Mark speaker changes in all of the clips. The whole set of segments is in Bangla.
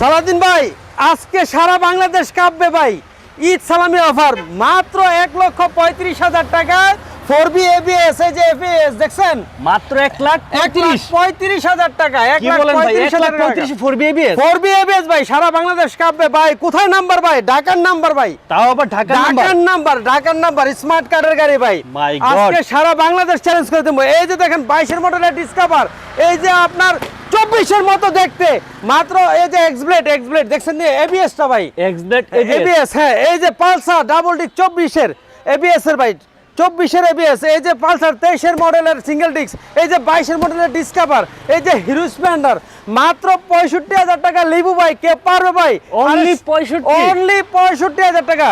Speaker 1: সালাদিন ভাই, আজকে সারা বাংলাদেশ কাঁপবে ভাই। ঈদ সালামি অফার, মাত্র এক লক্ষ পঁয়ত্রিশ হাজার টাকা ফোর বি এবিএস এই যে এবিএস দেখছেন?
Speaker 2: মাত্র এক লাখ
Speaker 1: পঁয়ত্রিশ। হাজার টাকা এক লাখ পঁয়ত্রিশ হাজার
Speaker 2: পঁয়ত্রিশ four B ABS
Speaker 1: four B ABS ভাই সারা বাংলাদেশ কাঁপবে। ভাই কোথায় নাম্বার ভাই? ঢাকার নাম্বার ভাই।
Speaker 2: তাও আবার ঢাকা
Speaker 1: ঢাকার নাম্বার? ঢাকার নাম্বার স্মার্ট কার্ডের গাড়ি ভাই। আজকে সারা বাংলাদেশ চ্যালেঞ্জ করে দেবো। এই যে দেখেন বাইশের মডেলের ডিসকাভার এই যে আপনার চব্বিশের মতো দেখতে। মাত্র এই যে এক্সব্লেড এক্সব্লেড দেখছেন এবিএসটা ভাই।
Speaker 2: এক্সব্লেড
Speaker 1: এবিএস হ্যাঁ এই যে পালসার ডাবল ডিক চব্বিশের। এবিএস এর ভাই। চব্বিশের এবিএস এই যে পালসার তেইশের মডেলের সিঙ্গেল ডিস্ক এই যে বাইশের মডেলের ডিসকাভার এই যে হিরো স্প্লেন্ডার মাত্র পঁয়ষট্টি হাজার টাকা লিবু ভাই কে পারবে ভাই?
Speaker 2: অনলি পঁয়ষট্টি।
Speaker 1: অনলি পঁয়ষট্টি হাজার টাকা।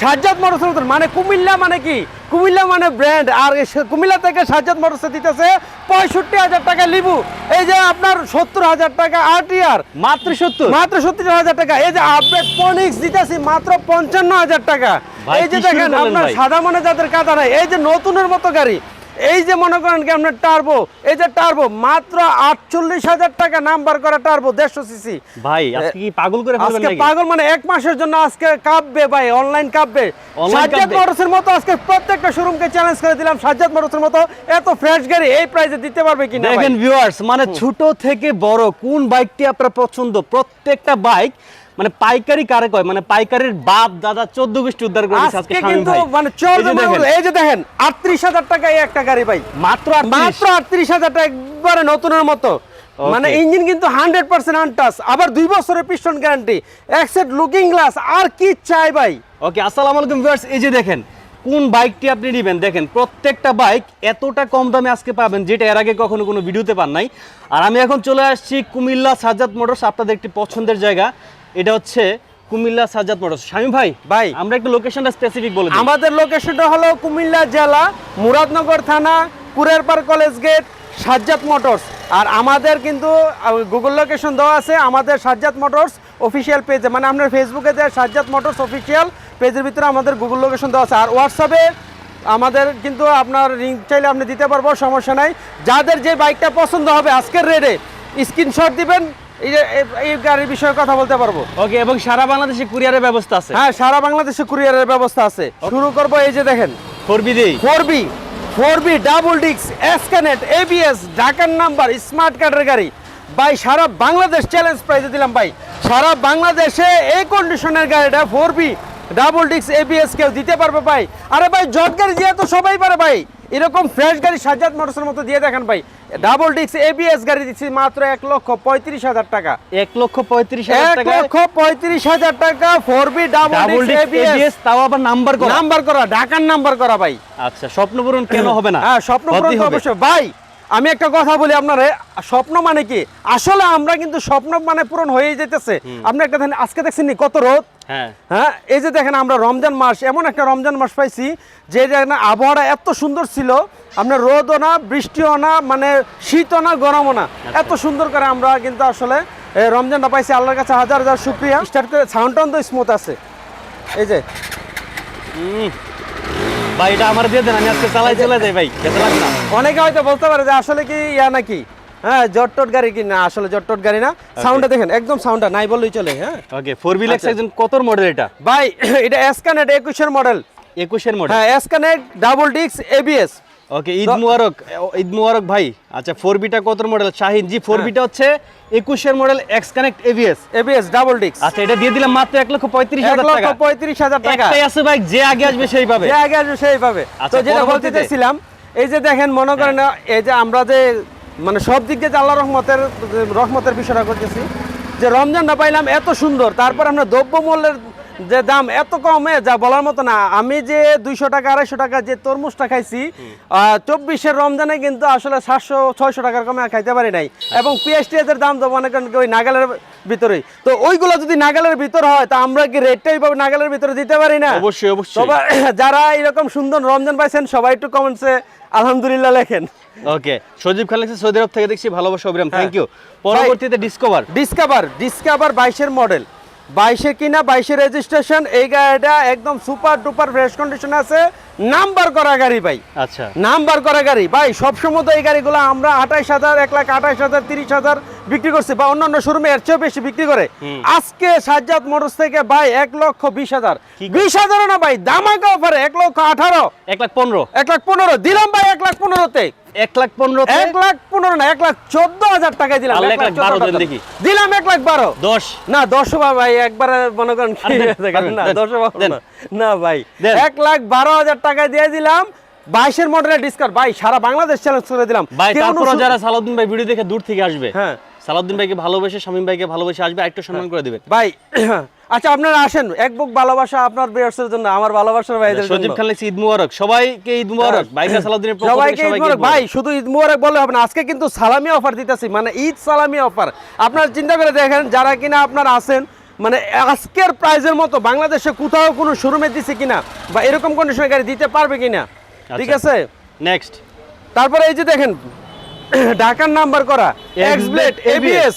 Speaker 1: সাজ্জাদ মোটরসের মানে কুমিল্লা মানে কি? কুমিল্লা মানে ব্র্যান্ড আর কুমিল্লা থেকে সাজ্জাদ মোটরসে দিতেছে পঁয়ষট্টি হাজার টাকা লিবু। এই যে আপনার সত্তর হাজার টাকা আর
Speaker 2: মাত্র সত্তর?
Speaker 1: মাত্র সত্তর হাজার টাকা। এই যে আপডেট পনিক্স দিতেছি মাত্র পঞ্চান্ন হাজার টাকা। এই যে দেখেন আপনার সাদা মানে যাদের কাদা নাই এই যে নতুনের মতো গাড়ি এই যে মনে করেন কি আপনার টার্বো এই যে টার্বো মাত্র আটচল্লিশ হাজার টাকা নাম্বার করা টার্বো দেড়শো সিসি।
Speaker 2: ভাই আজকে কি পাগল করে
Speaker 1: আজকে পাগল মানে এক মাসের জন্য আজকে কাঁপবে ভাই অনলাইন কাঁপবে। সাজ্জাদ মোটরসের মতো আজকে প্রত্যেকটা শোরুমকে চ্যালেঞ্জ করে দিলাম। সাজ্জাদ মোটরসের মতো এত ফ্রেশ গাড়ি এই প্রাইসে দিতে পারবে কিনা ভাই?
Speaker 2: দেখেন ভিউয়ার্স মানে ছোট থেকে বড় কোন বাইকটি আপনার পছন্দ? প্রত্যেকটা বাইক মানে পাইকারি কারে কয়? মানে পাইকারির বাপ দাদা চোদ্দ গোষ্ঠী উদ্ধার করে আজকে
Speaker 1: কিন্তু মানে
Speaker 2: দেখেন,
Speaker 1: এই যে দেখেন আটত্রিশ হাজার টাকা এই একটা গাড়ি ভাই।
Speaker 2: মাত্র
Speaker 1: মাত্র আটত্রিশ হাজার টাকা একবারে নতুনের মতো। মানে ইঞ্জিন কিন্তু হান্ড্রেড পার্সেন্ট আনটাস আবার দুই বছরের পিস্টন গ্যারান্টি একসেট লুকিং গ্লাস আর কি চাই ভাই?
Speaker 2: ওকে আসসালামু আলাইকুম ভিউয়ার্স এই যে দেখেন কোন বাইকটি আপনি নেবেন? দেখেন প্রত্যেকটা বাইক এতটা কম দামে আজকে পাবেন যেটা এর আগে কখনো কোনো ভিডিওতে পান নাই। আর আমি এখন চলে আসছি কুমিল্লা সাজ্জাদ মোটরস আপনাদের একটি পছন্দের জায়গা। এটা হচ্ছে কুমিল্লা সাজ্জাদ মোটরস। স্বামী ভাই
Speaker 1: ভাই।
Speaker 2: আমরা একটু লোকেশনটা স্পেসিফিক বলে
Speaker 1: আমাদের লোকেশনটা হলো কুমিল্লা জেলা মুরাদনগর থানা Kurerpar college gate Sajjad motors. আর আমাদের কিন্তু গুগল লোকেশন দেওয়া আছে আমাদের সাজ্জাদ মোটরস অফিসিয়াল পেজে মানে আপনার ফেসবুকে যে সাজ্জাদ মোটরস অফিসিয়াল পেজের ভিতরে আমাদের গুগল লোকেশন দেওয়া আছে। আর হোয়াটসঅ্যাপে আমাদের কিন্তু আপনার লিঙ্ক চাইলে আপনি দিতে পারব সমস্যা নাই। যাদের যে বাইকটা পছন্দ হবে আজকের রেডে স্ক্রিনশট দিবেন এই যে এই- গাড়ির বিষয়ে কথা বলতে পারব?
Speaker 2: ওকে এবং সারা বাংলাদেশে কুরিয়ারের ব্যবস্থা আছে?
Speaker 1: হ্যাঁ সারা বাংলাদেশে কুরিয়ারের ব্যবস্থা আছে। শুরু করব এই যে দেখেন।
Speaker 2: Four B
Speaker 1: four B four B double ডিক্স এসকানেট এবিএস ঢাকার নাম্বার স্মার্ট কার্ডের গাড়ি। ভাই সারা বাংলাদেশ চ্যালেঞ্জ প্রাইজে দিলাম ভাই। সারা বাংলাদেশে এই কন্ডিশনের গাড়িটা ফোর বি ডাবল ডিক্স এবিএস কেউ দিতে পারবে ভাই। আরে ভাই জট গাড়ি দিয়ে তো সবাই পারে ভাই। এরকম ফ্রেশ গাড়ি সাজাত মোটরসের মতো দিয়ে দেখেন ভাই। ডাবল ডিক্স এবিএস গাড়ি দিচ্ছি মাত্র এক লক্ষ পঁয়ত্রিশ হাজার টাকা।
Speaker 2: এক লক্ষ পঁয়ত্রিশ হাজার
Speaker 1: এক লক্ষ পঁয়ত্রিশ হাজার টাকা ফোর বি ডাবল এবিএস
Speaker 2: তাও আবার নাম্বার করা?
Speaker 1: নাম্বার করা ঢাকার নাম্বার করা ভাই।
Speaker 2: আচ্ছা স্বপ্নপূরণ কেন হবে না?
Speaker 1: হ্যাঁ স্বপ্ন পূরণ
Speaker 2: হতেই
Speaker 1: তো
Speaker 2: হবে।
Speaker 1: অবশ্যই। ভাই আমি একটা কথা বলি আপনারে স্বপ্ন মানে কি? আসলে আমরা কিন্তু স্বপ্ন মানে পূরণ হয়ে যেতেছে আপনি একটা দেখেন আজকে দেখছেন কত রোদ?
Speaker 2: হ্যাঁ।
Speaker 1: হ্যাঁ এই যে দেখেন আমরা রমজান মাস এমন একটা রমজান মাস পাইছি যে আবহাওয়াটা এত সুন্দর ছিল আপনার রোদও না বৃষ্টিও না মানে শীতও না গরমও না। এত সুন্দর করে আমরা কিন্তু আসলে রমজানটা পাইছি আল্লাহর কাছে হাজার হাজার শুক্রিয়া। স্টার্ট করে সাউন্ডটাও তো স্মুথ আছে। এই যে।
Speaker 2: ভাই এটা আমার দিয়ে দেন আমি আজকে চালাই চলে যাই ভাই খেতে লাগবে না।
Speaker 1: অনেকে হয়তো বলতে পারে যে আসলে কি ইয়া নাকি? হ্যাঁ জটটট গাড়ি কি না? আসলে জটটট গাড়ি না। সাউন্ডটা দেখেন একদম সাউন্ডটা নাই বললেই চলে হ্যাঁ।
Speaker 2: ওকে ফোর হুইল
Speaker 1: এক্স
Speaker 2: একজন কতর মডেল এটা?
Speaker 1: ভাই এটা এসকানেট একুশের মডেল
Speaker 2: একুশের মডেল
Speaker 1: হ্যাঁ এসকানেট ডাবল ডিক্স এবিএস
Speaker 2: ওকে ঈদ মুবারক। ঈদ মুবারক ভাই। আচ্ছা ফোর বিটা কত মডেল শাহিন জি ফোর বিটা হচ্ছে একুশের model X connect AVS
Speaker 1: ABS double ডিক্স
Speaker 2: আচ্ছা এটা দিয়ে দিলাম মাত্র এক লক্ষ পঁয়ত্রিশ হাজার টাকা।
Speaker 1: পঁয়ত্রিশ হাজার টাকা।
Speaker 2: আছে ভাই যে আগে আসবে সেই পাবে।
Speaker 1: যে আগে আসবে সেই পাবে।
Speaker 2: আচ্ছা,
Speaker 1: তো যেটা বলতে চাইছিলাম এই যে দেখেন মনে করেন এই যে আমরা যে মানে সব দিক দিয়ে যে আল্লাহ রহমতের রহমতের বিষয়টা করতেছি যে রমজানটা পাইলাম এত সুন্দর তারপর আমরা দ্রব্যমূল্যের যে দাম এত কমে যা বলার মতো না। আমি যে দুইশো টাকা আড়াইশো টাকা যে তরমুজটা খাইছি চব্বিশের রমজানে কিন্তু আসলে সাতশো ছয়শো টাকার কমে খাইতে পারি নাই। এবং পিএসটি এর দাম তো মনে করেন ওই নাগালের ভিতরেই। তো ওইগুলো যদি নাগালের ভিতর হয় তা আমরা কি রেটটাই পাবো নাগালের ভিতরে দিতে পারি না?
Speaker 2: অবশ্যই অবশ্যই।
Speaker 1: যারা এরকম সুন্দর রমজান পাইছেন সবাই একটু কমেন্টসে আলহামদুলিল্লাহ লেখেন।
Speaker 2: ওকে সজীব খান লিখছে সৌদি আরব থেকে দেখছি ভালোবাসা অবিরাম
Speaker 1: হ্যাঁ।
Speaker 2: থ্যাংক ইউ পরবর্তীতে ডিসকভার
Speaker 1: ডিসকাভার ডিসকভার বাইশের মডেল বাইশের কিনা বাইশে রেজিস্ট্রেশন এই গাড়িটা একদম সুপার ডুপার ফ্রেশ কন্ডিশন আছে। নাম্বার করা গাড়ি ভাই।
Speaker 2: আচ্ছা।
Speaker 1: নাম্বার করা গাড়ি। ভাই সবসময় তো এই গাড়িগুলো আমরা আঠাইশ হাজার এক লাখ আঠাইশ হাজার তিরিশ হাজার বিক্রি করছে বা অন্যান্য শোরুমে এর চেয়েও বেশি বিক্রি করে। আজকে সাজ্জাদ মোটরস থেকে ভাই এক লক্ষ বিশ হাজার। বিশ হাজার না ভাই দামাকা অফারে এক লক্ষ আঠারো।
Speaker 2: এক লাখ পনেরো।
Speaker 1: এক লাখ পনেরো দিলাম ভাই এক লাখ পনেরোতে।
Speaker 2: এক লাখ পনেরো
Speaker 1: এক লাখ পনেরো না এক লাখ চোদ্দ হাজার টাকায় দিলাম এক লাখ
Speaker 2: বারো
Speaker 1: 14
Speaker 2: দেন
Speaker 1: টাকা।
Speaker 2: দেখি।
Speaker 1: দিলাম এক লাখ বারো।
Speaker 2: দশ।
Speaker 1: না দশ ভাই একবার মনে করেন না দশ না। না ভাই এক লাখ বারো হাজার টাকা দিয়ে দিলাম বাইশের মডেলের ডিসকাউন্ট ভাই সারা বাংলাদেশ চ্যালেঞ্জ করে দিলাম।
Speaker 2: ভাই
Speaker 1: কেউ
Speaker 2: যারা সালাউদ্দিন ভাই ভিডিও দেখে দূর থেকে আসবে।
Speaker 1: হ্যাঁ।
Speaker 2: সালাউদ্দিন ভাইকে ভালোবেসে শামীম ভাইকে ভালোবেসে আসবে একটু সম্মান করে দিবেন
Speaker 1: ভাই আচ্ছা আপনারা আসেন। এক বুক ভালোবাসা আপনার বেয়ার্সের জন্য আমার ভালোবাসার ভাইদের
Speaker 2: সজীব
Speaker 1: জন্য।
Speaker 2: খান লিখছে ঈদ মুবারক। সবাইকে ঈদ মুবারক। বাইকা সালাউদ্দিনের পক্ষ থেকে
Speaker 1: সবাইকে ঈদ মোবারক। ভাই শুধু ঈদ মোবারক বললে হবে না আজকে কিন্তু সালামি অফার দিতেছি। মানে ঈদ সালামি অফার। আপনারা চিন্তা করে দেখেন যারা কিনা আপনারা আছেন মানে আজকের প্রাইজের মতো বাংলাদেশে কোথাও কোনো শোরুমে দিছে কিনা বা এরকম কন্ডিশনের গাড়ি দিতে পারবে কিনা ঠিক
Speaker 2: আচ্ছা।
Speaker 1: আছে?
Speaker 2: নেক্সট
Speaker 1: তারপরে এই যে দেখেন ঢাকার নাম্বার করা। এক্স ব্লেড এবিএস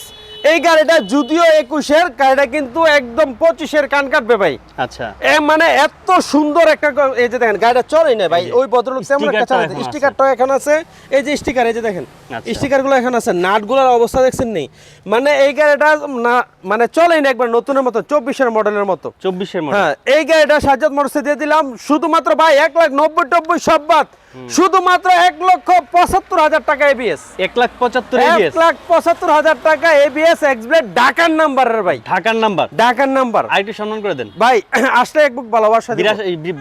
Speaker 1: এই গাড়িটা যদিও একুশের গাড়িটা কিন্তু একদম পঁচিশের কান কাটবে ভাই।
Speaker 2: আচ্ছা।
Speaker 1: এ মানে এত সুন্দর একটা গ- এই যে দেখেন গাড়িটা চলেই না ভাই।
Speaker 2: যে,
Speaker 1: ওই ভদ্রলোক তেমন একটা চালাতে
Speaker 2: এখন
Speaker 1: এখন আছে। এই যে স্টিকার এই যে দেখেন
Speaker 2: আচ্ছা।
Speaker 1: স্টিকারগুলো এখন আছে। নাটগুলোর অবস্থা দেখছেন নেই মানে এই গাড়িটা না মানে চলেই না একবার নতুনের মতো চব্বিশের মডেলের মতো।
Speaker 2: চব্বিশের মডেল।
Speaker 1: হ্যাঁ এই গাড়িটা সাজ্জাদ মোটরসে দিয়ে দিলাম। শুধুমাত্র ভাই এক লাখ নব্বই টব্বই সব বাদ শুধুমাত্র এক লক্ষ পঁচাত্তর হাজার টাকা এবিএস
Speaker 2: এক লাখ পঁচাত্তর
Speaker 1: এক লাখ পঁচাত্তর হাজার টাকা এবিএস এক্সব্লেড ঢাকার নাম্বারের ভাই।
Speaker 2: ঢাকার নাম্বার।
Speaker 1: ঢাকার নাম্বার।
Speaker 2: আরেকটু সম্মান করে দেন।
Speaker 1: ভাই আসলে এক বুক ভালোবাসা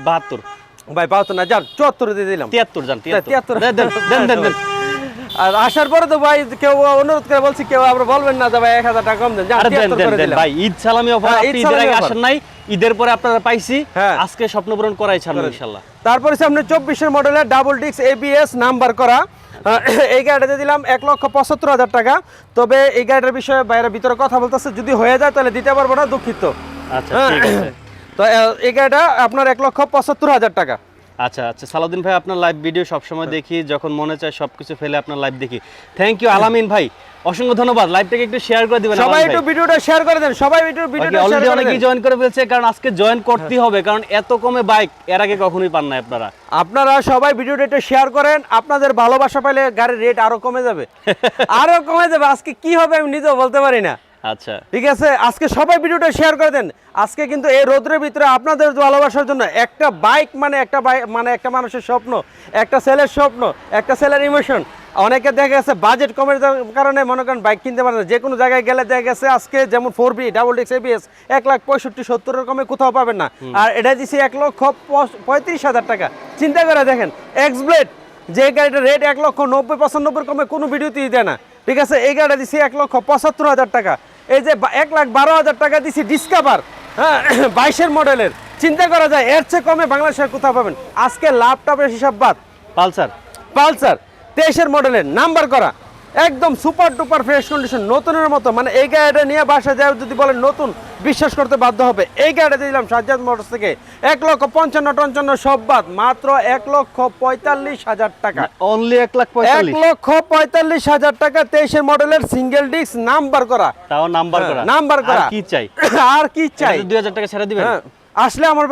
Speaker 2: বাহাত্তর।
Speaker 1: ভাই তো না যান চুয়াত্তর দিয়ে দিলাম।
Speaker 2: তিয়াত্তর যান তিয়াত্তর।
Speaker 1: আর আসার পরে তো ভাই কেউ অনুরোধ করে বলছি কেউ আবার বলবেন না যে ভাই এক হাজার টাকা কম দেন।
Speaker 2: ভাই ঈদ সালামি অফার
Speaker 1: হ্যাঁ,
Speaker 2: ঈদের আগে আসেন নাই ঈদের পরে আপনারা পাইছি
Speaker 1: হ্যাঁ।
Speaker 2: আজকে স্বপ্ন পূরণ করাই। ছাড়বো ইনশাল্লাহ
Speaker 1: তারপরে আপনি চব্বিশের মডেলের ডাবল ডিক্স এবিএস নাম্বার করা। আহ, এই গাড়িটা দিলাম এক লক্ষ পঁচাত্তর হাজার টাকা। তবে এই গাড়িটার বিষয়ে বাইরের ভিতরে কথা বলতেছে যদি হয়ে যায় তাহলে দিতে পারব না দুঃখিত।
Speaker 2: আচ্ছা
Speaker 1: হ্যাঁ। তো এই গাড়িটা আপনার এক লক্ষ পঁচাত্তর হাজার টাকা।
Speaker 2: আচ্ছা আচ্ছা সালাউদ্দিন ভাই আপনার লাইভ ভিডিও সবসময় দেখি যখন মনে চায় সবকিছু ফেলে আপনার লাইভ দেখি। থ্যাংক ইউ আলামিন ভাই অসংখ্য ধন্যবাদ। লাইভটাকে একটু শেয়ার করে দিবেন
Speaker 1: সবাই একটু ভিডিওটা শেয়ার করে দেন সবাই একটু ভিডিওটা শেয়ার করে
Speaker 2: অনেকেই
Speaker 1: দেন।
Speaker 2: জয়েন করে ফেলছে কারণ আজকে জয়েন করতে হবে কারণ এত কমে বাইক এর আগে কখনোই পান না আপনারা।
Speaker 1: আপনারা সবাই ভিডিওটা একটু শেয়ার করেন আপনাদের ভালোবাসা পাইলে গাড়ির রেট আরও কমে যাবে। আরও কমে যাবে আজকে কি হবে আমি নিজেও বলতে পারি না।
Speaker 2: আচ্ছা।
Speaker 1: ঠিক আছে আজকে সবাই ভিডিওটা শেয়ার করে দেন। আজকে কিন্তু এই রোদ্রের ভিতরে আপনাদের ভালোবাসার জন্য একটা বাইক মানে একটা বাইক মানে একটা মানুষের স্বপ্ন একটা ছেলের স্বপ্ন একটা ছেলের ইমোশন অনেকে দেখা গেছে বাজেট কমের কারণে মনে করেন বাইক কিনতে পারে না। যে কোনো জায়গায় গেলে দেখা গেছে আজকে যেমন ফোর বি ডাবল ডিক্স এবিএস এক লাখ পঁয়ষট্টি সত্তরের কমে কোথাও পাবেন না। আর এটা দিছি এক লক্ষ পঁয়ত্রিশ হাজার টাকা। চিন্তা করে দেখেন এক্স ব্লেড যে গাড়িটার রেট এক লক্ষ নব্বই পঁচানব্বই কমে কোনো ভিডিওতেই দেয় না। ঠিক আছে এই গাড়িটা দিছি এক লক্ষ পঁচাত্তর হাজার টাকা। এই যে এক লাখ বারো হাজার টাকা দিছি ডিসকাভার হ্যাঁ বাইশের মডেলের। চিন্তা করা যায় এর চেয়ে কমে বাংলাদেশের কোথাও পাবেন আজকে ল্যাপটপের হিসাব বাদ।
Speaker 2: পালসার।
Speaker 1: পালসার তেইশের মডেলের নাম্বার করা। একদম সুপার ডুপার ফ্রেশ কন্ডিশন নতুনের মতো। মানে এই গাড়িটা নিয়ে বাসা যায় যদি বলেন নতুন বিশ্বাস করতে বাধ্য হবে। এই গাড়িটা দিলাম সাজ্জাদ মোটরস থেকে। এক লক্ষ পঞ্চান্ন টঞ্চান্ন সব বাদ মাত্র এক লক্ষ পঁয়তাল্লিশ হাজার টাকা।
Speaker 2: অনলি এক লাখ
Speaker 1: এক লক্ষ পঁয়তাল্লিশ হাজার টাকা তেইশের মডেলের সিঙ্গেল ডিস্ক নাম্বার করা।
Speaker 2: তাও নাম্বার
Speaker 1: হ্যাঁ,
Speaker 2: করা।
Speaker 1: নাম্বার করা।
Speaker 2: কি চাই?
Speaker 1: আর কি চাই?
Speaker 2: দুই হাজার টাকা ছেড়ে দিবেন।
Speaker 1: হ্যাঁ, আসলে আমার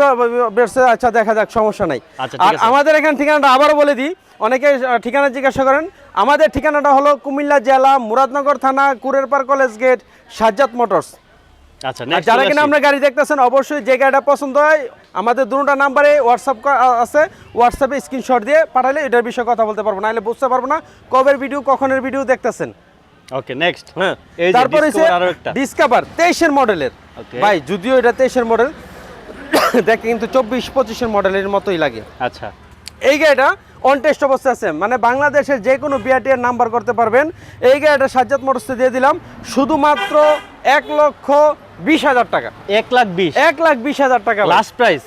Speaker 1: বেরসে আচ্ছা দেখা যাক সমস্যা নাই।
Speaker 2: আচ্ছা,
Speaker 1: আর আমাদের এখানে ঠিকানাটা আবারও বলে দিই। অনেকে ঠিকানা জিজ্ঞাসা করেন আমাদের ঠিকানাটা হলো কুমিল্লা জেলা মুরাদনগর থানা Kurerpar college gate Sajjad motors.
Speaker 2: আচ্ছা
Speaker 1: যারা কিনা আপনার গাড়ি দেখতেছেন অবশ্যই যে গাড়িটা পছন্দ হয় আমাদের দুটা নাম্বারে হোয়াটসঅ্যাপ আছে। হোয়াটসঅ্যাপে স্ক্রিনশট দিয়ে পাঠালে এটার বিষয়ে কথা বলতে পারব না নাহলে বুঝতে পারব না কবের ভিডিও কখনের ভিডিও দেখতেছেন।
Speaker 2: ওকে নেক্সট
Speaker 1: হ্যাঁ তারপর হচ্ছে। ডিসকাভার তেইশের মডেলের ভাই যদিও এটা তেইশের মডেল দেখে কিন্তু চব্বিশ পঁচিশের মডেলের মতোই লাগে।
Speaker 2: আচ্ছা।
Speaker 1: এই গাড়িটা অন টেস্ট অবস্থায় আছে। মানে বাংলাদেশের যে কোনো বিআরটিআর নাম্বার করতে পারবেন। এই গাড়িটা সাজ্জাদ মোটরসে দিয়ে দিলাম। শুধুমাত্র এক লক্ষ বিশ হাজার টাকা।
Speaker 2: এক লাখ বিশ।
Speaker 1: এক লাখ বিশ হাজার টাকা
Speaker 2: লাস্ট প্রাইস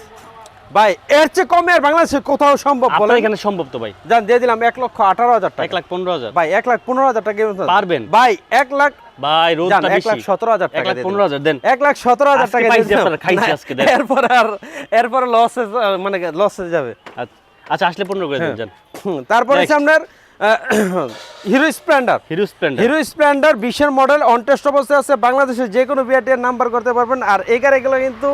Speaker 1: ভাই এর চেয়ে কমে আর বাংলাদেশে কোথাও সম্ভব বলে
Speaker 2: এখানে সম্ভব তো ভাই।
Speaker 1: জান দিয়ে দিলাম এক লক্ষ আঠারো হাজার টাকা।
Speaker 2: এক লাখ পনেরো হাজার।
Speaker 1: ভাই এক লাখ পনেরো হাজার টাকা
Speaker 2: পারবেন।
Speaker 1: ভাই এক লাখ
Speaker 2: ভাই
Speaker 1: এক লাখ সতেরো হাজার টাকা
Speaker 2: পনেরো হাজার দেন।
Speaker 1: এক লাখ সতেরো হাজার টাকা
Speaker 2: পাইছি
Speaker 1: দিয়ে দিলাম।
Speaker 2: আপনারা, খাইছি
Speaker 1: না,
Speaker 2: আজকে, দেন।
Speaker 1: এরপর আর এরপর লসে মানে লসে যাবে।
Speaker 2: আচ্ছা, আচ্ছা আসলে পনেরো করে
Speaker 1: হ্যাঁ।
Speaker 2: দেন
Speaker 1: তারপর আপনার Hero Splendor.
Speaker 2: Hero Splendor.
Speaker 1: Hero Splendor বিশের মডেল অনটেস্ট অবস্থায় আছে বাংলাদেশের যে কোনো বিআরটিআর নাম্বার করতে পারবেন। আর এই গাড়িগুলো কিন্তু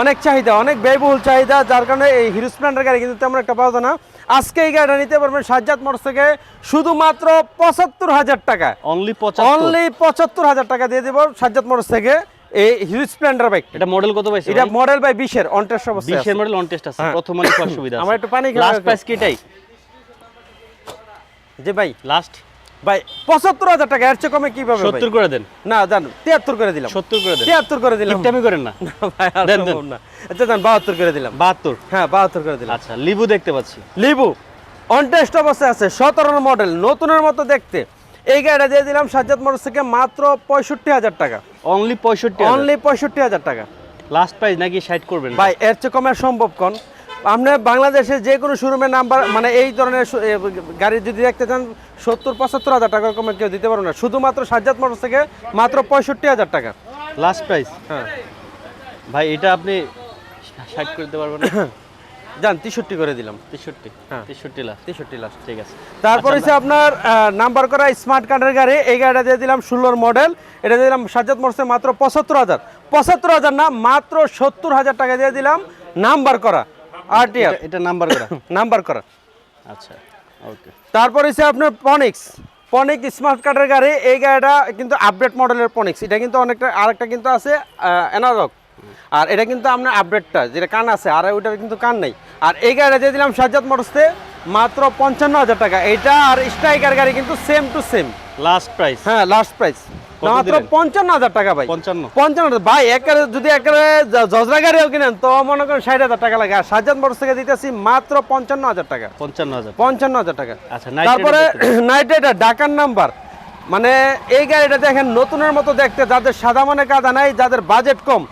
Speaker 1: অনেক চাহিদা অনেক ব্যয়বহুল চাহিদা যার কারণে এই হিরো স্প্লেন্ডার গাড়ি কিন্তু তেমন একটা পাওয়া না। আজকে এই গাড়িটা নিতে পারবেন সাজ্জাদ মোটরস থেকে শুধুমাত্র পঁচাত্তর হাজার টাকা
Speaker 2: অনলি পঁচাত্তর।
Speaker 1: অনলি পঁচাত্তর হাজার টাকা দিয়ে দেবো সাজ্জাদ মোটরস থেকে। এই স্প্লেন্ডার বাইক
Speaker 2: এটা মডেল কত
Speaker 1: এটা মডেল
Speaker 2: মডেল অন টেস্ট আছে।
Speaker 1: হ্যাঁ।
Speaker 2: প্রথম মালিক পাওয়ার সুবিধা
Speaker 1: আমার একটু পানি
Speaker 2: লাস্ট প্রাইস কি এটাই?
Speaker 1: যে ভাই
Speaker 2: লাস্ট
Speaker 1: ভাই পঁচাত্তর হাজার টাকা এর চেয়ে কমে কীভাবে
Speaker 2: সত্তর করে দেন।
Speaker 1: না জান তিয়াত্তর করে দিলাম।
Speaker 2: সত্তর করে দেন।
Speaker 1: তিয়াত্তর করে দিলাম।
Speaker 2: ইকটামি করেন না।
Speaker 1: ভাই, না। আচ্ছা জান বাহাত্তর করে দিলাম।
Speaker 2: বাহাত্তর?
Speaker 1: হ্যাঁ বাহাত্তর করে দিলাম।
Speaker 2: আচ্ছা লিবু দেখতে পাচ্ছি।
Speaker 1: লিবু অনটেস্ট অবস্থায় আছে সতেরোর মডেল নতুনের মতো দেখতে। এই গাড়িটা দিয়ে দিলাম সাজ্জাদ মোটরস থেকে মাত্র পঁয়ষট্টি হাজার টাকা।
Speaker 2: অনলি পঁয়ষট্টি
Speaker 1: অনলি পঁয়ষট্টি হাজার টাকা।
Speaker 2: লাস্ট প্রাইস নাকি ষাট করবেন?
Speaker 1: ভাই এর চেয়ে কমে সম্ভব কোন? আপনি বাংলাদেশের যে কোনো শোরুমের নাম্বার মানে এই ধরনের গাড়ি যদি দেখতে চান সত্তর পঁচাত্তর হাজার টাকার কমে কেউ দিতে পারবে না। শুধুমাত্র সাজ্জাদ মোটরস থেকে মাত্র পঁয়ষট্টি হাজার টাকা।
Speaker 2: লাস্ট প্রাইস
Speaker 1: হ্যাঁ।
Speaker 2: ভাই এটা আপনি ষাট করে দিতে পারবেন
Speaker 1: যান তেষট্টি করে দিলাম।
Speaker 2: তেষট্টি।
Speaker 1: হ্যাঁ।
Speaker 2: তেষট্টি লাস্ট
Speaker 1: তেষট্টি লাস্ট
Speaker 2: ঠিক আছে।
Speaker 1: তারপর হচ্ছে আপনার নাম্বার করা স্মার্ট কার্ডের গাড়ি। এই গাড়িটা দিয়ে দিলাম ষোলোর মডেল এটা দিয়ে দিলাম সাজ্জাদ মোটরসে মাত্র পঁচাত্তর হাজার। পঁচাত্তর হাজার না মাত্র সত্তর হাজার টাকা দিয়ে দিলাম নাম্বার করা। আরটিআর
Speaker 2: এটা- নাম্বার করা।
Speaker 1: নাম্বার করা।
Speaker 2: আচ্ছা ওকে
Speaker 1: তারপর হচ্ছে আপনার পনিক্স পনিক স্মার্ট কার্ডের গাড়ি। এই গাড়িটা কিন্তু আপডেট মডেলের পনিক্স এটা কিন্তু অনেকটা আরেকটা কিন্তু আছে অ্যানারক আর এটা কিন্তু আপনার আপডেটটা যেটা কান আছে আর ওইটার কিন্তু কান নেই। আর এই গাড়িটা দিয়ে দিলাম সাজ্জাদ মোটরসে মাত্র পঞ্চান্ন হাজার টাকা। এইটা আর স্ট্রাইকার গাড়ি কিন্তু same to same
Speaker 2: last price
Speaker 1: হ্যাঁ লাস্ট প্রাইস মাত্র পঞ্চান্ন হাজার টাকা ভাই।
Speaker 2: পঞ্চান্ন।
Speaker 1: ভাই একেবারে যদি একেবারে জ- জজরা গাড়িও কিনেন তো মনে করেন ষাট হাজার টাকা লাগে। আর সাজ্জাদ মোটরস থেকে দিতেছি মাত্র পঞ্চান্ন হাজার টাকা।
Speaker 2: পঞ্চান্ন হাজার
Speaker 1: পঞ্চান্ন হাজার টাকা।
Speaker 2: আচ্ছা
Speaker 1: তারপরে নাইট রাইডার ডাকার নাম্বার। মানে এই গাড়িটা দেখেন নতুনের মতো দেখতে যাদের সাদা মনে কাদা নাই যাদের বাজেট কম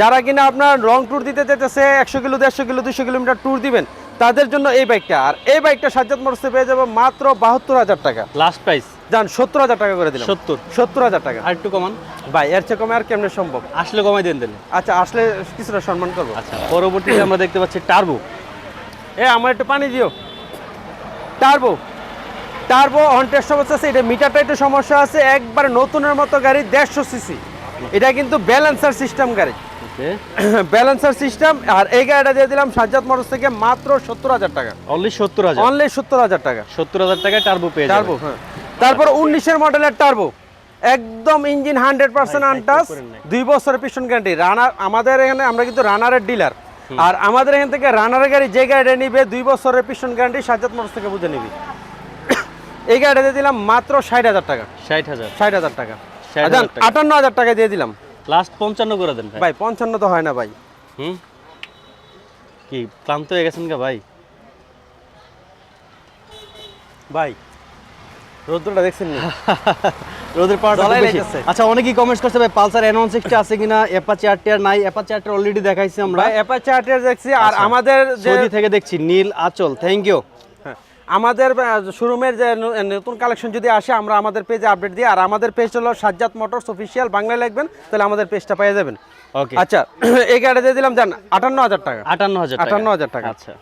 Speaker 1: যারা কিনা আপনার লং ট্যুর দিতে যেতেছে একশো কিলো দেড়শো কিলো দুশো কিলোমিটার ট্যুর দিবেন তাদের জন্য এই বাইকটা আর এই বাইকটা সাজ্জাদ মোটরসে পেয়ে যাব মাত্র বাহাত্তর হাজার টাকা।
Speaker 2: লাস্ট প্রাইস
Speaker 1: যান সত্তর হাজার টাকা করে দিলাম।
Speaker 2: সত্তর।
Speaker 1: সত্তর হাজার টাকা।
Speaker 2: আর একটু কমান।
Speaker 1: ভাই এর চেয়ে কমে আর কেমনে সম্ভব?
Speaker 2: আসলে কমাই দেন দিলে
Speaker 1: আচ্ছা আসলে কিছুটা সম্মান করব।
Speaker 2: আচ্ছা পরবর্তীতে আমরা দেখতে পাচ্ছি টার্বো
Speaker 1: এ আমার একটু পানি দিও। টার্বো টার্বো অন টেস্ট অবস্থা আছে এটা মিটারটা একটু সমস্যা আছে একবার নতুনের মতো গাড়ি দেড়শো সিসি এটা কিন্তু ব্যালেন্সার সিস্টেম গাড়ি।
Speaker 2: ওকে
Speaker 1: ব্যালেন্সার সিস্টেম আর এই গাড়িটা দিয়ে দিলাম সাজ্জাদ মোটরস থেকে মাত্র সত্তর হাজার টাকা।
Speaker 2: অনলি সত্তর হাজার।
Speaker 1: অনলি সত্তর হাজার টাকা।
Speaker 2: সত্তর হাজার টাকায় টার্বো পেয়ে
Speaker 1: টার্বো হ্যাঁ। তারপর উনিশের মডেলের টার্বো একদম ইঞ্জিন হান্ড্রেড পার্সেন্ট আনটাস। দুই বছরের পিছন গ্যারান্টি রানার আমাদের এখানে আমরা কিন্তু রানারের ডিলার আর আমাদের এখান থেকে রানারের গাড়ি যে গাড়িটা নিবে দুই বছরের পিছন গ্যারান্টি সাজ্জাদ মোটরস থেকে বুঝে নিবি। এই গাড়িটা দিয়ে দিলাম মাত্র ষাট হাজার টাকা।
Speaker 2: ষাট হাজার।
Speaker 1: ষাট হাজার টাকা।
Speaker 2: 60,000
Speaker 1: আজান,
Speaker 2: টাকা।
Speaker 1: আটান্ন হাজার টাকা দিয়ে দিলাম।
Speaker 2: লাস্ট পঞ্চান্ন করে দেন ভাই।
Speaker 1: পঞ্চান্ন তো হয় না ভাই।
Speaker 2: হুম? কি ক্লান্ত হয়ে গেছেন কা ভাই?
Speaker 1: ভাই রৌদ্রটা দেখছেন নি?
Speaker 2: রোদের পাওয়ারটা
Speaker 1: জ্বালাই
Speaker 2: বেশি।
Speaker 1: লাগতেছে।
Speaker 2: আচ্ছা অনেকেই কমেন্টস করছে ভাই পালসার এন ওয়ান সিক্সটি আছে কিনা? অ্যাপাচি আরটিআর নাই অ্যাপাচি আরটিআর অলরেডি দেখাইছি আমরা।
Speaker 1: অ্যাপাচি আরটিআর দেখছি আর
Speaker 2: আচ্ছা।
Speaker 1: আমাদের
Speaker 2: সৌদি থেকে দেখছি নীল আচল থ্যাংক ইউ
Speaker 1: আমাদের শোরুমের যে নতুন কালেকশন যদি আসে আমরা আমাদের পেজে আপডেট দিই। আর আমাদের পেজ হলো সাজ্জাদ মোটরস অফিসিয়াল বাংলায় লিখবেন তাহলে আমাদের পেজটা পেয়ে যাবেন।
Speaker 2: ওকে
Speaker 1: আচ্ছা এই গাড়ি দিয়ে দিলাম জান আটান্ন হাজার টাকা।
Speaker 2: আটান্ন হাজার
Speaker 1: আটান্ন হাজার টাকা।
Speaker 2: আচ্ছা।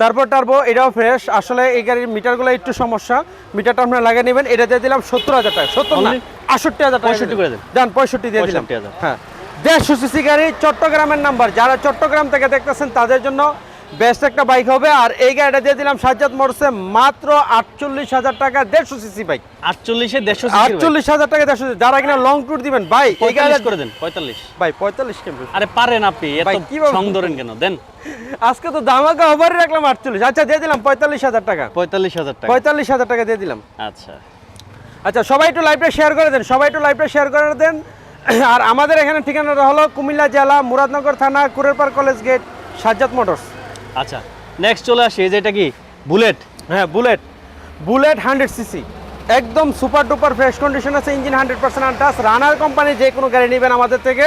Speaker 1: তারপর টার্বো এটাও ফ্রেশ আসলে এই গাড়ির মিটারগুলো একটু সমস্যা। মিটারটা আপনারা লাগিয়ে নেবেন। এটা দিয়ে দিলাম সত্তর হাজার টাকা। সত্তর না? আটষট্টি হাজার টাকা
Speaker 2: 65 করে দেন।
Speaker 1: যান পঁয়ষট্টি দিয়ে দিলাম।
Speaker 2: 65,000
Speaker 1: হ্যাঁ। দেড়শো সিসি গাড়ি চট্টগ্রামের নাম্বার যারা চট্টগ্রাম থেকে দেখতেছেন তাদের জন্য বেস্ট একটা বাইক হবে। আর এই গাড়িটা দিয়ে দিলাম সাজ্জাদ মোটরসে মাত্র আটচল্লিশ হাজার টাকা দেড়শো সিসি বাইক
Speaker 2: আটচল্লিশে দেড়শো
Speaker 1: আটচল্লিশ হাজার টাকা দেড়শো যারা কিনা লং ট্যুর দিবেন ভাই এই গাড়ি
Speaker 2: করে দেন পঁয়তাল্লিশ।
Speaker 1: ভাই পঁয়তাল্লিশ কেমন
Speaker 2: আরে পারেন আপনি
Speaker 1: কিভাবে-
Speaker 2: ধরেন কেন? দেন।
Speaker 1: আজকে তো দামাকা ওভারই রাখলাম আটচল্লিশ। আচ্ছা দিয়ে দিলাম পঁয়তাল্লিশ হাজার টাকা।
Speaker 2: পঁয়তাল্লিশ হাজার টাকা।
Speaker 1: পঁয়তাল্লিশ হাজার টাকা দিয়ে দিলাম।
Speaker 2: আচ্ছা।
Speaker 1: আচ্ছা সবাই একটু লাইভটা শেয়ার করে দেন সবাই একটু লাইভটা শেয়ার করে দেন। আর আমাদের এখানে ঠিকানাটা হলো কুমিল্লা জেলা মুরাদনগর থানা Kurerpar college gate Sajjad motors.
Speaker 2: আচ্ছা নেক্সট চলে আসি এই যে এটা কি? বুলেট
Speaker 1: হ্যাঁ বুলেট বুলেট হান্ড্রেড সিসি একদম সুপার ডুপার ফ্রেশ কন্ডিশন আছে ইঞ্জিন হান্ড্রেড পার্সেন্ট আনটাস রানার কোম্পানি যে কোনো গাড়ি নেবেন আমাদের থেকে।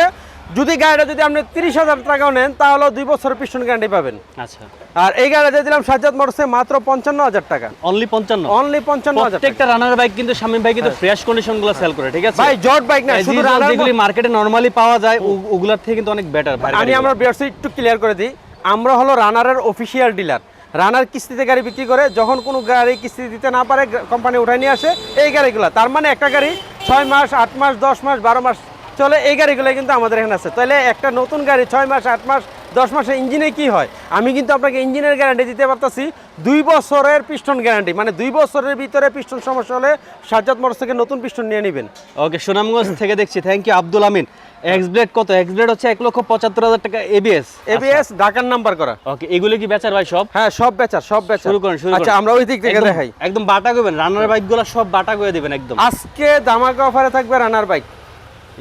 Speaker 1: যদি গাড়িটা যদি আপনি তিরিশ হাজার টাকাও নেন তাহলে দুই বছরের পিছন গ্যারান্টি পাবেন।
Speaker 2: আচ্ছা।
Speaker 1: আর এই গাড়িটা দিলাম সাজ্জাদ মোটরসে মাত্র পঞ্চান্ন হাজার টাকা।
Speaker 2: অনলি পঞ্চান্ন?
Speaker 1: অনলি পঞ্চান্ন হাজার
Speaker 2: প্রত্যেকটা রানার বাইক কিন্তু শামীম ভাই কিন্তু ফ্রেশ কন্ডিশনগুলো সেল করে ঠিক আছে?
Speaker 1: ভাই জট বাইক না শুধু রানার
Speaker 2: যেগুলি মার্কেটে নরমালি পাওয়া যায় ওগুলার থেকে কিন্তু অনেক বেটার
Speaker 1: আমি আমার বিয়ার্সে একটু ক্লিয়ার করে দিই। আমরা হলো রানারের অফিসিয়াল ডিলার রানার কিস্তিতে গাড়ি বিক্রি করে যখন কোনো গাড়ি কিস্তি দিতে না পারে কোম্পানি উঠাই নিয়ে আসে এই গাড়িগুলো। তার মানে একটা গাড়ি ছয় মাস, আট মাস, দশ মাস, বারো মাস চলে, এই গাড়িগুলো কিন্তু আমাদের এখানে আছে। তাহলে একটা নতুন গাড়ি ছয় মাস, আট মাস দশ মাসে ইঞ্জিনে কি হয়? আমি কিন্তু আপনাকে ইঞ্জিনের গ্যারান্টি দিতে পারতাছি দুই বছরের পিস্টন গ্যারান্টি মানে দুই বছরের ভিতরে পিস্টন সমস্যা হলে সাজ্জাদ মোটরস থেকে নতুন পিস্টন নিয়ে নেবেন।
Speaker 2: ওকে সুনামগঞ্জ থেকে দেখছি thank you Abdul Amin. X blade কত? এক্স ব্লেড হচ্ছে এক লক্ষ পঁচাত্তর হাজার টাকা এবিএস
Speaker 1: এবিএস ঢাকার নাম্বার করা।
Speaker 2: ওকে এগুলো কি বেচার ভাই সব?
Speaker 1: হ্যাঁ সব বেচার সব বেচার।
Speaker 2: শুরু করেন শুরু
Speaker 1: আচ্ছা আমরা ওই দিক থেকে দেখাই।
Speaker 2: একদম বাটা করবেন রান্নার বাইকগুলো সব বাটা করে দিবেন একদম।
Speaker 1: আজকে দামাকা অফারে থাকবে রানার বাইক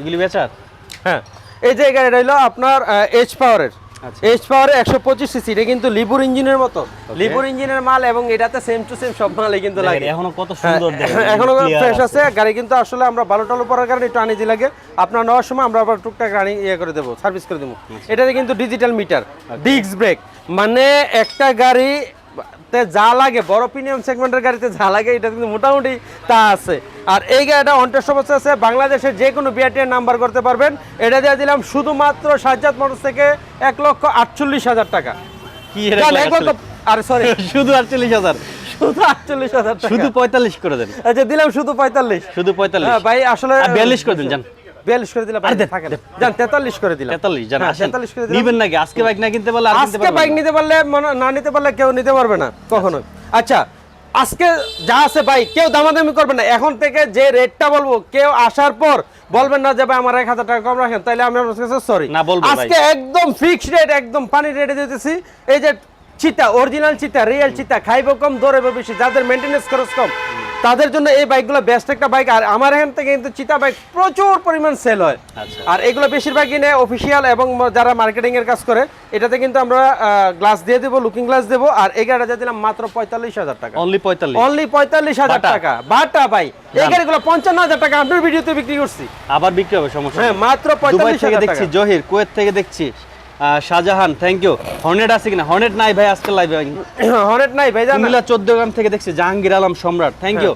Speaker 2: এগুলি বেচার?
Speaker 1: হ্যাঁ। এই যে গাড়িটা হলো আপনার এইচ পাওয়ারের
Speaker 2: আচ্ছা।
Speaker 1: এইচ পাওয়ারে একশো পঁচিশ সিসি এটা কিন্তু লিপুর ইঞ্জিনের মতো। লিপুর ইঞ্জিনের মাল এবং এটাতে সেম টু সেম সব মালই কিন্তু লাগে।
Speaker 2: এখনও কত সুন্দর
Speaker 1: হ্যাঁ,
Speaker 2: এখনও
Speaker 1: ফ্রেশ আছে। গাড়ি কিন্তু আসলে আমরা ভালো টালো পড়ার কারণে একটু আনিজি লাগে। আপনার নেওয়ার সময় আমরা আবার টুকটাক গাড়ি ইয়ে করে দেবো সার্ভিস করে দেবো।
Speaker 2: আচ্ছা।
Speaker 1: এটাতে কিন্তু ডিজিটাল মিটার ডিস্ক ব্রেক মানে একটা গাড়ি তে যা লাগে বড় প্রিমিয়াম সেগমেন্টের গাড়িতে যা লাগে এটা কিন্তু মোটামুটি তা আছে। আর এই গাড়িটা অন্টের সমস্যা আছে বাংলাদেশের যে কোনো বিআরটিএর নাম্বার করতে পারবেন। এটা দিয়ে দিলাম শুধুমাত্র সাজ্জাদ মোটর থেকে এক লক্ষ আটচল্লিশ হাজার টাকা।
Speaker 2: কি
Speaker 1: আর সরি
Speaker 2: শুধু আটচল্লিশ হাজার।
Speaker 1: শুধু আটচল্লিশ হাজার
Speaker 2: শুধু পঁয়তাল্লিশ করে দেন।
Speaker 1: আচ্ছা দিলাম শুধু পঁয়তাল্লিশ।
Speaker 2: শুধু পঁয়তাল্লিশ।
Speaker 1: হ্যাঁ, ভাই আসলে
Speaker 2: বিয়াল্লিশ করে দিন জান।
Speaker 1: 42 করে দিলাম জান হ্যাঁ, 43 করে দিলাম।
Speaker 2: 43 জান
Speaker 1: 43 করে দিলাম।
Speaker 2: নাকি? আজকে বাইক না কিনতে পারলে আর কিনতে
Speaker 1: আজকে বাইক নিতে পারলে না নিতে পারলে কেউ নিতে পারবে না কখনো। আচ্ছা আজকে যা আছে ভাই কেউ দামাদামি করবে না। এখন থেকে যে রেটটা বলব কেউ আসার পর বলবেন না যে ভাই আমার এক হাজার টাকা কম রাখেন তাহলে আমি আপনার কাছে সরি
Speaker 2: না বলব
Speaker 1: আজকে একদম ফিক্সড রেট একদম পানি রেটে দিতেছি। এই যে চিতা অরিজিনাল চিতা রিয়েল চিতা খাইব কম দরে বেশি যাদের মেনটেনেন্স খরচ কম তাদের জন্য এই বাইকগুলো বেস্ট একটা বাইক। আর আমার এখান থেকে কিন্তু চিতা বাইক প্রচুর পরিমাণ সেল হয়।
Speaker 2: আচ্ছা।
Speaker 1: আর এগুলো বেশিরভাগই নেয় অফিসিয়াল এবং যারা মার্কেটিং এর কাজ করে এটাতে কিন্তু আমরা গ্লাস দিয়ে দেবো লুকিং গ্লাস দেবো। আর এই গাড়িটা দিলাম মাত্র পঁয়তাল্লিশ হাজার টাকা।
Speaker 2: অনলি পঁয়তাল্লিশ।
Speaker 1: অনলি পঁয়তাল্লিশ হাজার টাকা। বাটা ভাই। এই। গাড়িগুলো পঞ্চান্ন হাজার টাকা। আপনার ভিডিওতে বিক্রি করছি।
Speaker 2: আবার বিক্রি হবে সমস্যা
Speaker 1: হ্যাঁ মাত্র পঁয়তাল্লিশ
Speaker 2: থেকে দেখছি জহির কুয়েত থেকে দেখছি। শাহজাহান থ্যাংক ইউ হর্নেট আছে কিনা? হর্নেট নাই ভাই আজকে লাইভে
Speaker 1: হনেট নাই ভাই
Speaker 2: কুমিল্লা চোদ্দ গ্রাম থেকে দেখছি জাহাঙ্গীর আলম সম্রাট থ্যাংক ইউ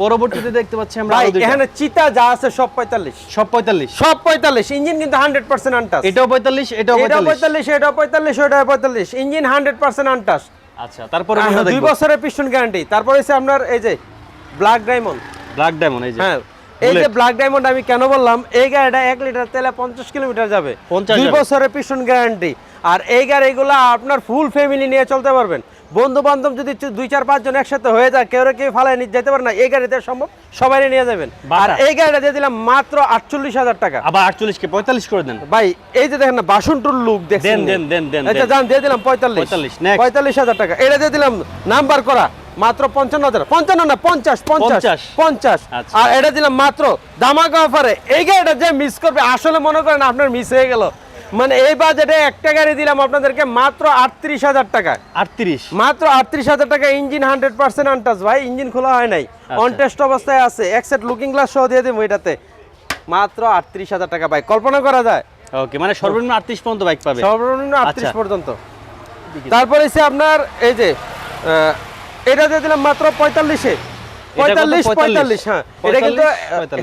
Speaker 2: পরবর্তীতে দেখতে পাচ্ছি আমরা
Speaker 1: এখানে চিতা যা আছে সব পঁয়তাল্লিশ।
Speaker 2: সব পঁয়তাল্লিশ।
Speaker 1: সব পঁয়তাল্লিশ ইঞ্জিন কিন্তু হান্ড্রেড পার্সেন্ট আনটাস
Speaker 2: এটাও পঁয়তাল্লিশ এটাও
Speaker 1: এটা
Speaker 2: পঁয়তাল্লিশ।
Speaker 1: পঁয়তাল্লিশ এটা পঁয়তাল্লিশ ওটা পঁয়তাল্লিশ ইঞ্জিন হান্ড্রেড পার্সেন্ট আনটাস
Speaker 2: আচ্ছা তারপরে
Speaker 1: দুই বছরের পিস্টন গ্যারান্টি তারপর হচ্ছে আপনার এই যে ব্ল্যাক ডায়মন্ড
Speaker 2: ব্ল্যাক ডায়মন্ড এই যে।
Speaker 1: হ্যাঁ এই যে ব্ল্যাক ডায়মন্ড আমি কেন বললাম? এই গাড়িটা এক লিটার তেলে পঞ্চাশ কিলোমিটার যাবে। দুই বছরের পিস্টন গ্যারান্টি আর এই গাড়িগুলো আপনার ফুল ফ্যামিলি নিয়ে চলতে পারবেন। বন্ধু বান্ধব যদি দুই চার পাঁচ জন একসাথে হয়ে যায় কেউ কেউ ফালায় নিয়ে যেতে পারে না। এই গাড়িতে সম্ভব সবাই নিয়ে যাবেন। আর এই গাড়িটা দিয়ে দিলাম মাত্র আটচল্লিশ হাজার টাকা।
Speaker 2: আবার আটচল্লিশ কে পঁয়তাল্লিশ করে দেন।
Speaker 1: ভাই এই যে দেখেন না বাসনটুর লুক দেখছেন
Speaker 2: দেন, দেন, দেন, দেন,
Speaker 1: আচ্ছা জান দিয়ে দিলাম পঁয়তাল্লিশ।
Speaker 2: 45,
Speaker 1: পঁয়তাল্লিশ হাজার টাকা। এটা দিয়ে দিলাম নাম্বার করা। মাত্র পঞ্চান্ন হাজার। পঞ্চান্ন না পঞ্চাশ পঞ্চাশ পঞ্চাশ।
Speaker 2: আচ্ছা।
Speaker 1: আর এটা দিলাম মাত্র দামাকা অফারে এই গাড়িটা যে মিস করবে আসলে মনে করেন আপনার মিস হয়ে গেল। মানে এই বাজেটে একটা গাড়ি দিলাম আপনাদেরকে মাত্র আটত্রিশ হাজার টাকা
Speaker 2: আটত্রিশ।
Speaker 1: মাত্র আটত্রিশ হাজার টাকা ইঞ্জিন হান্ড্রেড পার্সেন্ট আনটাস ভাই ইঞ্জিন খোলা হয় নাই।
Speaker 2: আচ্ছা।
Speaker 1: অন টেস্ট অবস্থায় আছে। এক সেট লুকিং গ্লাস সহ দিয়ে দেবো এটাতে। মাত্র আটত্রিশ হাজার টাকা ভাই। কল্পনা করা যায়।
Speaker 2: ওকে মানে সর্বনিম্ন আটত্রিশ পর্যন্ত বাইক পাবে।
Speaker 1: সর্বনিম্ন আটত্রিশ
Speaker 2: আচ্ছা।
Speaker 1: পর্যন্ত। তারপরে হচ্ছে আপনার এই যে এটা দিয়ে দিলাম মাত্র পঁয়তাল্লিশে। পঁয়তাল্লিশ পঁয়তাল্লিশ। হ্যাঁ। এটা কিন্তু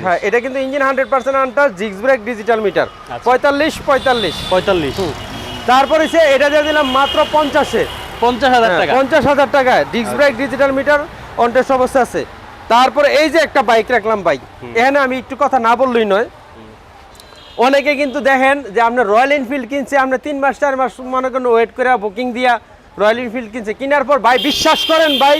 Speaker 1: হ্যাঁ এটা কিন্তু ইঞ্জিন হান্ড্রেড পার্সেন্ট আনটাস জিক্স ব্রেক ডিজিটাল মিটার। পঁয়তাল্লিশ পঁয়তাল্লিশ।
Speaker 2: পঁয়তাল্লিশ।
Speaker 1: তারপরে হচ্ছে এটা দিয়ে দিলাম মাত্র পঞ্চাশে।
Speaker 2: পঞ্চাশ হাজার টাকা।
Speaker 1: পঞ্চাশ হাজার টাকায় disc brake digital meter on test অবস্থা আছে। তারপরে এই যে একটা বাইক রাখলাম বাইক এখানে আমি একটু কথা না বললেই নয়। অনেকে কিন্তু দেখেন যে আপনার রয়্যাল এনফিল্ড কিনছে আপনি তিন মাস চার মাস মনে করেন ওয়েট করে বুকিং দিয়া রয়্যাল এনফিল্ড কিনছে। কেনার পর ভাই বিশ্বাস করেন ভাই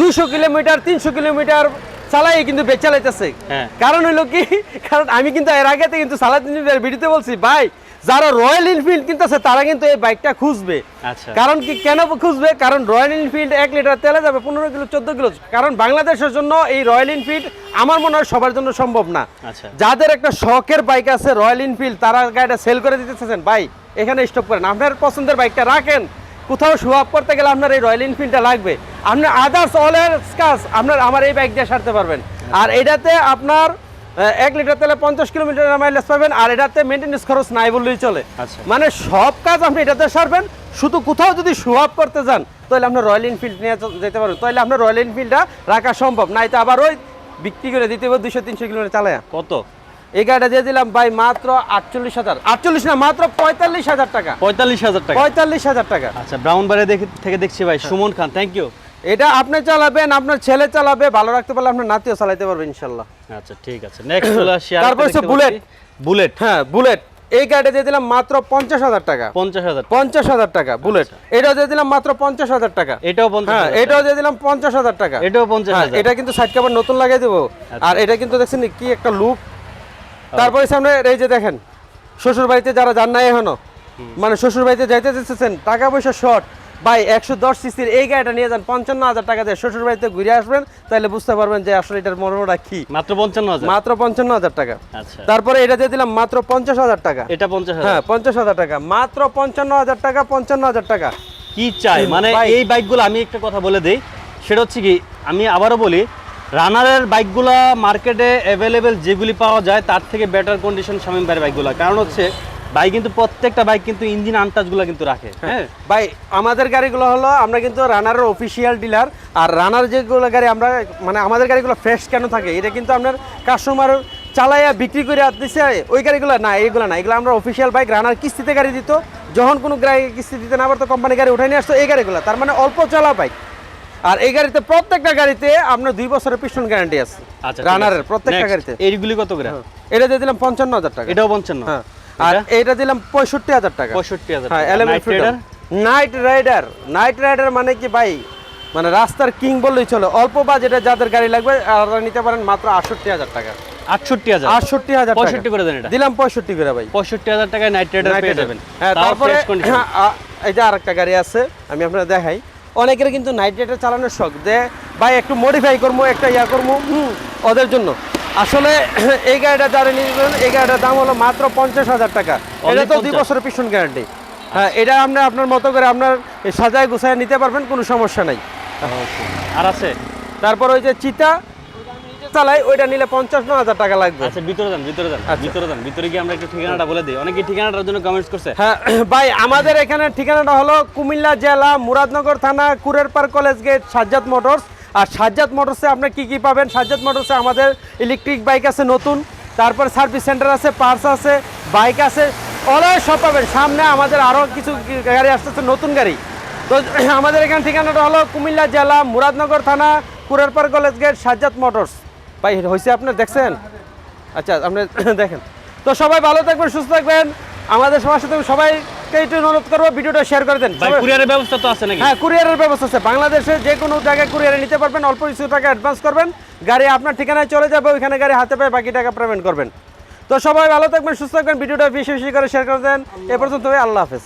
Speaker 1: দুশো কিলোমিটার তিনশো কিলোমিটার চালাই কিন্তু বেচালাইতেছে
Speaker 2: হ্যাঁ।
Speaker 1: কারণ হইল কি কারণ আমি কিন্তু এর আগে কিন্তু সালাদিন ভিডিওতে বলছি ভাই যারা রয়্যাল এনফিল্ড কিনতেছে তারা কিন্তু এই বাইকটা খুঁজবে।
Speaker 2: আচ্ছা।
Speaker 1: কারণ কি কেন খুঁজবে? কারণ রয়্যাল এনফিল্ড এক লিটার তেলে যাবে পনেরো কিলো চোদ্দ কিলো। কারণ বাংলাদেশের জন্য এই রয়্যাল এনফিল্ড আমার মনে হয় সবার জন্য সম্ভব না।
Speaker 2: আচ্ছা।
Speaker 1: যাদের একটা শখের বাইক আছে রয়্যাল এনফিল্ড তারা গাড়িটা সেল করে দিতে চাচ্ছেন ভাই এখানে স্টপ করেন। আপনার পছন্দের বাইকটা রাখেন। কোথাও শো আপ করতে গেলে আপনার এই রয়্যাল এনফিল্ডটা লাগবে। আপনার আদার্স অল এর কাজ আপনার আমার এই বাইক দিয়ে সারতে পারবেন। আর এটাতে আপনার এক লিটার তেলে পঞ্চাশ কিলোমিটার মাইলেজ পাবেন আর এটাতে মেনটেন্স খরচ নাই বললেই চলে।
Speaker 2: আচ্ছা।
Speaker 1: মানে সব কাজ আপনি এটাতে সারবেন শুধু কোথাও যদি শো আপ করতে যান তাহলে আপনার রয়্যাল এনফিল্ড নিয়ে যেতে পারবেন। তাহলে আপনার রয়্যাল এনফিল্ডটা রাখা সম্ভব নাই তো আবার ওই বিক্রি করে দিতে হবে দুশো তিনশো কিলোমিটার চালায়।
Speaker 2: কত?
Speaker 1: এই গাড়িটা দিয়ে দিলাম ভাই মাত্র আটচল্লিশ হাজার। আটচল্লিশ না মাত্র পঁয়তাল্লিশ হাজার টাকা।
Speaker 2: পঁয়তাল্লিশ হাজার টাকা।
Speaker 1: পঁয়তাল্লিশ হাজার টাকা।
Speaker 2: আচ্ছা ব্রাউন বারে দেখে থেকে দেখছি ভাই। সুমন খান থ্যাংক ইউ
Speaker 1: এটা আপনি চালাবেন আপনার ছেলে চালাবে ভালো রাখতে পারলে আপনার নাতিও চালাতে পারবে ইনশাল্লাহ।
Speaker 2: আচ্ছা ঠিক আছে। নেক্সট আসি
Speaker 1: তারপর হচ্ছে বুলেট।
Speaker 2: বুলেট
Speaker 1: হ্যাঁ বুলেট এই গাড়িটা দিয়ে দিলাম মাত্র পঞ্চাশ হাজার টাকা।
Speaker 2: পঞ্চাশ হাজার
Speaker 1: পঞ্চাশ হাজার টাকা বুলেট এটাও দিয়ে দিলাম মাত্র পঞ্চাশ হাজার টাকা।
Speaker 2: এটাও
Speaker 1: হ্যাঁ এটাও দিয়ে দিলাম পঞ্চাশ হাজার টাকা।
Speaker 2: এটাও পঞ্চাশ
Speaker 1: হ্যাঁ,
Speaker 2: আচ্ছা।
Speaker 1: এটা কিন্তু সাইড কাভার নতুন লাগিয়ে দেবো। আর এটা কিন্তু দেখছেন কি একটা লুক তারপরে সামনে এই যে দেখেন শ্বশুর বাড়িতে যারা যান নাই এখনও মানে শ্বশুর বাড়িতে যাইতে যেতেছেন টাকা পয়সা শর্ট ভাই একশো দশ সিসির এই গাড়িটা নিয়ে যান পঞ্চান্ন হাজার টাকা দিয়ে শ্বশুর বাড়িতে ঘুরে আসবেন তাহলে বুঝতে পারবেন যে আসলে এটার মর্মটা কি।
Speaker 2: মাত্র পঞ্চান্ন হাজার?
Speaker 1: মাত্র পঞ্চান্ন হাজার টাকা।
Speaker 2: আচ্ছা।
Speaker 1: তারপরে এটা দিয়ে দিলাম মাত্র পঞ্চাশ হাজার টাকা।
Speaker 2: এটা পঞ্চাশ
Speaker 1: হ্যাঁ পঞ্চাশ হাজার টাকা। মাত্র পঞ্চান্ন হাজার টাকা পঞ্চান্ন হাজার টাকা।
Speaker 2: কি চাই? মানে
Speaker 1: বাইক।
Speaker 2: এই বাইকগুলো আমি একটা কথা বলে দিই সেটা হচ্ছে কি আমি আবারও বলি রানারের বাইকগুলা মার্কেটে অ্যাভেলেবেল যেগুলি পাওয়া যায় তার থেকে বেটার কন্ডিশন শামিম ভাইয়ের বাইকগুলো। কারণ হচ্ছে বাইক কিন্তু প্রত্যেকটা বাইক কিন্তু ইঞ্জিন আনটাচগুলো কিন্তু রাখে হ্যাঁ।
Speaker 1: ভাই আমাদের গাড়িগুলো হলো আমরা কিন্তু রানারের অফিসিয়াল ডিলার আর রানার যেগুলো গাড়ি আমরা মানে আমাদের গাড়িগুলো ফ্রেশ কেন থাকে এটা কিন্তু আপনার কাস্টমার চালাইয়া বিক্রি করে দিচ্ছে ওই গাড়িগুলো না এইগুলো না এগুলো আমরা অফিসিয়াল বাইক রানার কিস্তিতে গাড়ি দিত যখন কোনো গাড়ি কিস্তি দিতে না পারতো কোম্পানি গাড়ি উঠাই নিয়ে আসতো এই গাড়িগুলো তার মানে অল্প চলা বাইক আর এই গাড়িতে প্রত্যেকটা গাড়িতে আপনার দুই বছরের পিস্টন গ্যারান্টি আছে।
Speaker 2: আচ্ছা
Speaker 1: রানারের প্রত্যেকটা গাড়িতে।
Speaker 2: এইগুলি কত করে?
Speaker 1: এটা দিয়ে দিলাম পঞ্চান্ন হাজার টাকা।
Speaker 2: এটাও পঞ্চান্ন।
Speaker 1: হ্যাঁ। আর এইটা দিলাম পঁয়ষট্টি হাজার টাকা।
Speaker 2: পঁয়ষট্টি হাজার
Speaker 1: হ্যাঁ নাইট রাইডার নাইট রাইডার মানে কি ভাই? মানে রাস্তার কিং বললেই চলে। অল্প বাজেটে যাদের গাড়ি লাগবে আর নিতে পারেন মাত্র আটষট্টি হাজার টাকা।
Speaker 2: আটষট্টি হাজার।
Speaker 1: আটষট্টি হাজার
Speaker 2: পঁয়ষট্টি করে দেন এটা।
Speaker 1: দিলাম পঁয়ষট্টি করে ভাই।
Speaker 2: পঁয়ষট্টি হাজার টাকায় নাইট রাইডার পেয়ে যাবেন।
Speaker 1: হ্যাঁ তারপরে
Speaker 2: fresh condition।
Speaker 1: হ্যাঁ, আ- এই যে আরেকটা গাড়ি আছে আমি আপনার দেখাই। অনেকের কিন্তু নাইট চালানোর শখ যে ভাই একটু মডিফাই করব একটা ইয়া করব হুম, ওদের জন্য। আসলে এই গাড়িটা যারা নিবেন এই গাড়িটার দাম হলো মাত্র পঞ্চাশ হাজার টাকা। এটা তো দুই বছরের পিছন গ্যারান্টি হ্যাঁ এটা আপনি আপনার মতো করে আপনার সাজায় গুছায় নিতে পারবেন কোনো সমস্যা নাই।
Speaker 2: আর আছে?
Speaker 1: তারপর ওই যে চিতা চালাই ওইটা নিলে পঞ্চান্ন হাজার টাকা লাগবে।
Speaker 2: আচ্ছা ভিতরে যান ভিতরে যান ভিতরে যান ভিতরে গিয়ে আমরা একটু ঠিকানাটা বলে দিই। অনেকে ঠিকানাটার জন্য কমেন্টস করছে।
Speaker 1: হ্যাঁ ভাই আমাদের এখানে ঠিকানাটা হলো কুমিল্লা জেলা মুরাদনগর থানা Kurerpar college gate Sajjad motors. আর সাজ্জাদ মোটরসে আপনি কি কি পাবেন? সাজ্জাদ মোটরসে আমাদের ইলেকট্রিক বাইক আছে নতুন। তারপর সার্ভিস সেন্টার আছে পার্স আছে বাইক আছে। অলওয়েজ সব পাবেন। সামনে আমাদের আরও কিছু গাড়ি আসতেছে নতুন গাড়ি। তো আমাদের এখানে ঠিকানাটা হলো কুমিল্লা জেলা মুরাদনগর থানা Kurerpar college gate Sajjad motors. ভাই হয়েছে আপনার দেখছেন? আচ্ছা আপনি দেখেন। তো সবাই ভালো থাকবেন সুস্থ থাকবেন। আমাদের সবার সাথে সবাইকে একটু অনুরোধ করব ভিডিওটা শেয়ার করে দেন।
Speaker 2: ভাই কুরিয়ারের ব্যবস্থা তো আছে নাকি?
Speaker 1: হ্যাঁ কুরিয়ারের ব্যবস্থা আছে। বাংলাদেশে যে কোনো জায়গায় কুরিয়ারে নিতে পারবেন অল্প কিছু টাকা অ্যাডভান্স করবেন। গাড়ি আপনার ঠিকানায় চলে যাবে ওইখানে গাড়ি হাতে পেয়ে বাকি টাকা পেমেন্ট করবেন। তো সবাই ভালো থাকবেন সুস্থ থাকবেন ভিডিওটা বেশি বেশি করে শেয়ার করে দেন। এ পর্যন্ত আল্লাহ হাফেজ।